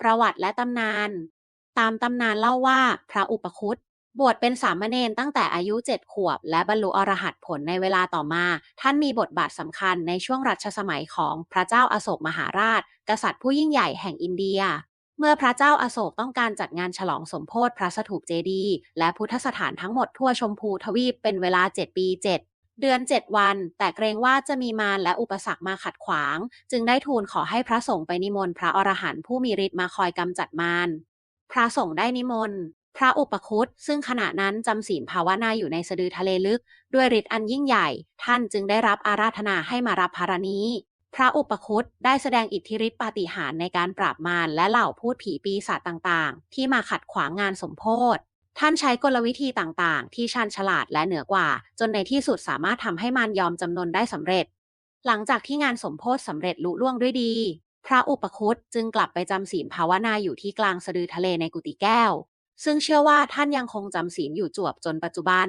ประวัติและตำนาน ตามตำนานเล่าว่าพระอุปคุตบวชเป็นสามเณรตั้งแต่อายุ 7 ขวบ และบรรลุอรหัตผลในเวลาต่อมา ท่านมีบทบาทสำคัญในช่วงรัชสมัยของพระเจ้าอาโศกมหาราช กษัตริย์ผู้ยิ่งใหญ่แห่งอินเดีย เมื่อพระเจ้าอาโศกต้องการจัดงานฉลองสมโภชพระสถูปเจดีย์และพุทธสถานทั้งหมดทั่วชมพูทวีปเป็นเวลา 7 ปี7 เดือน 7 วัน แต่เกรงว่าจะมีมารและอุปสรรคมาขัดขวาง จึงได้ทูลขอให้พระสงฆ์ไปนิมนต์พระอรหันต์ผู้มีฤทธิ์มาคอยกำจัดมาร พระสงฆ์ได้นิมนต์พระอุปคุตซึ่งขณะนั้นจำศีลภาวนาอยู่ในสะดือทะเลลึก ด้วยฤทธิ์อันยิ่งใหญ่ ท่านจึงได้รับอาราธนาให้มารับภารนี้ พระอุปคุตได้แสดงอิทธิฤทธิปาฏิหาริย์ในการปราบมารและเหล่าพูดผีปีศาจต่างๆ ที่มาขัดขวางงานสมโพธิ ท่านใช้กลวิธีต่างๆ ที่ชันฉลาดและเหนือกว่า จนในที่สุดสามารถทำให้มันยอมจำนนได้สำเร็จ หลังจากที่งานสมโพธิสำเร็จลุล่วงด้วยดี พระอุปคุตจึงกลับไปจำศีลภาวนาอยู่ที่กลางสะดือทะเลในกุฏิแก้ว ซึ่งเชื่อว่าท่านยังคงจำศีลอยู่จวบจนปัจจุบัน